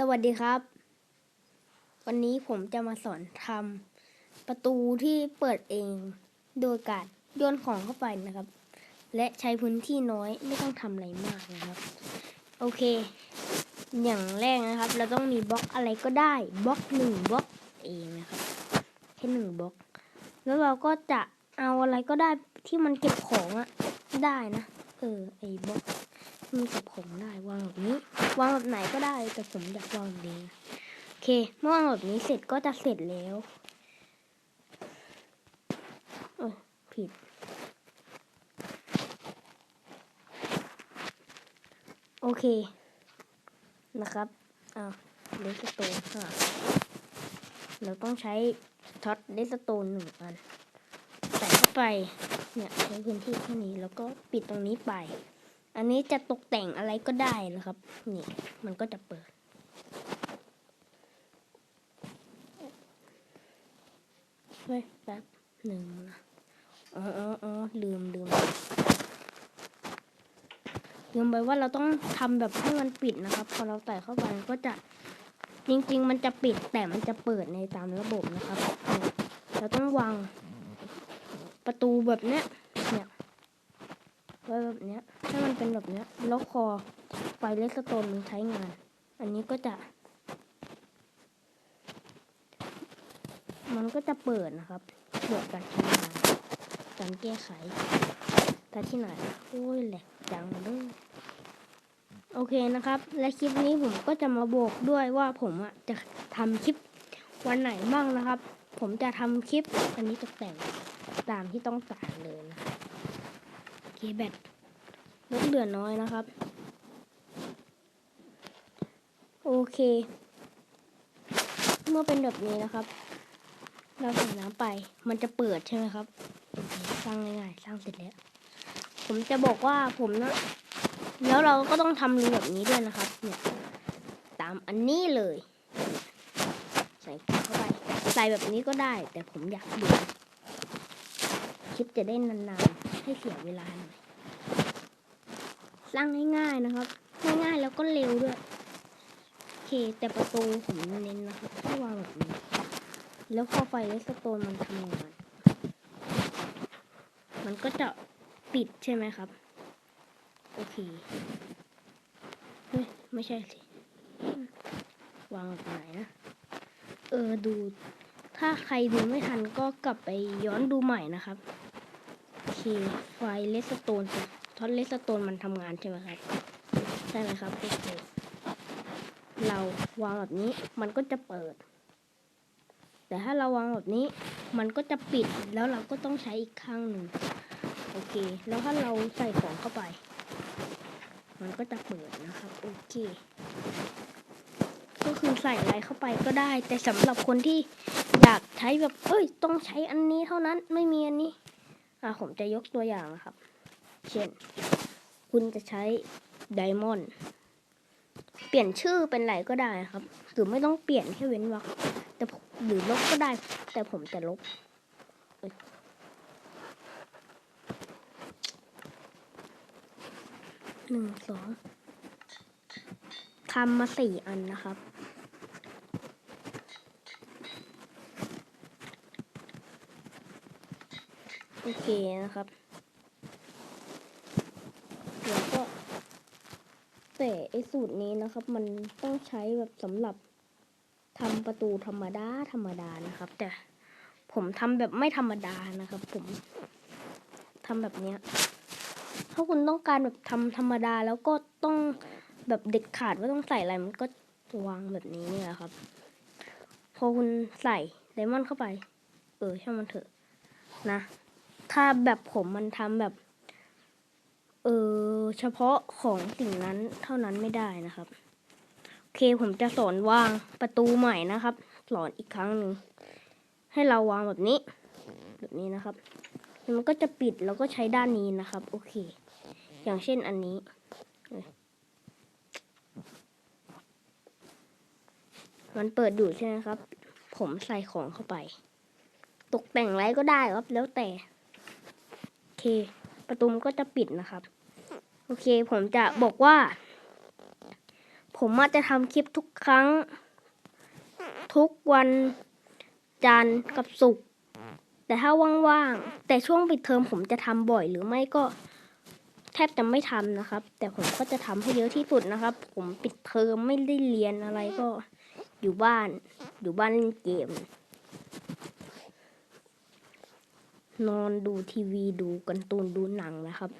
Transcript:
สวัสดีครับ วันนี้ผมจะมาสอนทำประตูที่เปิดเองโดยการโยนของเข้าไปนะครับ และใช้พื้นที่น้อยไม่ต้องทำอะไรมากนะครับ โอเค อย่างแรกนะครับ เราต้องมีบล็อกอะไรก็ได้บล็อกหนึ่งบล็อกเองนะครับแค่หนึ่งบล็อก แล้วเราก็จะเอาอะไรก็ได้ที่มันเก็บของอะได้นะ เออไอ้บล็อก ที่มันก็บของได้วางแบบนี้ วางแบบไหนก็ได้แต่ผมอยากวางแบบนี้โอเค เมื่อวางแบบนี้เสร็จก็จะเสร็จแล้วเออผิด โอเค นะครับอ้าเลสโตนค่ะเราต้องใช้ท็อตเลสโตนหนึ่งอันใส่เข้าไปเนี่ยใช้พื้นที่แค่นี้แล้วก็ปิดตรงนี้ไป อันนี้จะตกแต่งอะไรก็ได้นะครับ นี่ มันก็จะเปิด เฮ้ยแป๊บหนึ่งนะอ๋ออ๋ออลืมลืมลืมไปว่าเราต้องทำแบบให้มันปิดนะครับ พอเราใส่เข้าไปมันก็จะจริง ๆ มันจะปิดแต่มันจะเปิดในตามระบบนะครับเนี่เราต้องวางประตูแบบเนี้ย ไว้แบบเนี้ยให้มันเป็นแบบเนี้ย แล้วคอไฟเลสโตนมันใช้งาน อันนี้ก็จะ มันก็จะเปิดนะครับ เปิดการใช้งานการแก้ไขแต่ที่ไหน โอ้ยแหลกจังเลยโอเคนะครับ และคลิปนี้ผมก็จะมาบอกด้วยว่าผมอะจะทำคลิปวันไหนบ้างนะครับ ผมจะทำคลิปอันนี้ตกแต่งตามที่ต้องการเลยนะครับ เคแบตลดเหลือน้อยนะครับ โอเค เมื่อเป็นแบบนี้นะครับ เราใส่น้ำไปมันจะเปิดใช่ไหมครับสร้างง่ายๆสร้างเสร็จแล้ว ผมจะบอกว่าผมนะ แล้วเราก็ต้องทำรูแบบนี้ด้วยนะครับ เนี่ย ตามอันนี้เลย ใส่เข้าไป ใส่แบบนี้ก็ได้ แต่ผมอยากดู ลิปจะได้นานๆ ให้เสียเวลาหน่อย สร้างง่ายๆนะครับ ง่ายๆแล้วก็เร็วด้วย โอเค แต่ประตูผมเน้นนะครับให้วางแบบนี้ แล้วพอไฟเลสโตนมันทำงาน มันก็จะปิดใช่ไหมครับ โอเค เฮ้ย ไม่ใช่สิ วางแบบไหนนะ เออ ดูถ้าใครดูไม่ทันก็กลับไปย้อนดูใหม่นะครับ เคไฟเลสโตนท็อตเลสโตนมันทำงานใช่ไหมครับใช่ไหมครับโอเคเราวางแบบนี้มันก็จะเปิด แต่ถ้าเราวางแบบนี้มันก็จะปิดแล้วเราก็ต้องใช้อีกข้างหนึ่งโอเค แล้วถ้าเราใส่ของเข้าไป มันก็จะเปิดนะครับโอเค ก็คือใส่อะไรเข้าไปก็ได้ แต่สำหรับคนที่อยากใช้แบบเอ้ยต้องใช้อันนี้เท่านั้นไม่มีอันนี้ อะผมจะยกตัวอย่างนะครับ เช่น คุณจะใช้ไดมอนด์เปลี่ยนชื่อเป็นอะไรก็ได้ครับ หรือไม่ต้องเปลี่ยนแค่เว้นวรรคแต่ผมหรือลบก็ได้ แต่ผมจะลบหนึ่งสองทำมาสี่อันนะครับ อเคนะครับแล้วก็ แต่ไอสูตรนี้นะครับ มันต้องใช้แบบสำหรับทำประตูธรรมดาธรรมดานะครับ แต่ผมทำแบบไม่ธรรมดานะครับ ผมทำแบบเนี้ยถ้าคุณต้องการแบบทำธรรมดาแล้วก็ต้องแบบเด็ดขาดว่าต้องใส่อะไรมันก็วางแบบนี้นี่ยครับ พอคุณใส่ไดมอนด์เข้าไป เออช่างมันเถอะนะ ถ้าแบบผมมันทำแบบ เออเฉพาะของสิ่งนั้นเท่านั้นไม่ได้นะครับ โอเคผมจะสอนวางประตูใหม่นะครับสอนอีกครั้งหนึ่งให้เราวางแบบนี้ แบบนี้นะครับแล้วมันก็จะปิดแล้วก็ใช้ด้านนี้นะครับ โอเค อย่างเช่นอันนี้มันเปิดอยู่ใช่ไหมครับ ผมใส่ของเข้าไป ตกแต่งไรก็ได้ครับ แล้วแต่ เค ประตูมันก็จะปิดนะครับ โอเค ผมจะบอกว่า ผมอาจจะทำคลิปทุกครั้ง ทุกวันจันทร์กับศุกร์แต่ถ้าว่างๆ แต่ช่วงปิดเทอมผมจะทำบ่อยหรือไม่ก็แทบจะไม่ทำนะครับ แต่ผมก็จะทำให้เยอะที่สุดนะครับ ผมปิดเทอมไม่ได้เรียนอะไรก็อยู่บ้าน อยู่บ้านเล่นเกม นอนดูทีวีดูการ์ตูนดูหนังนะครับ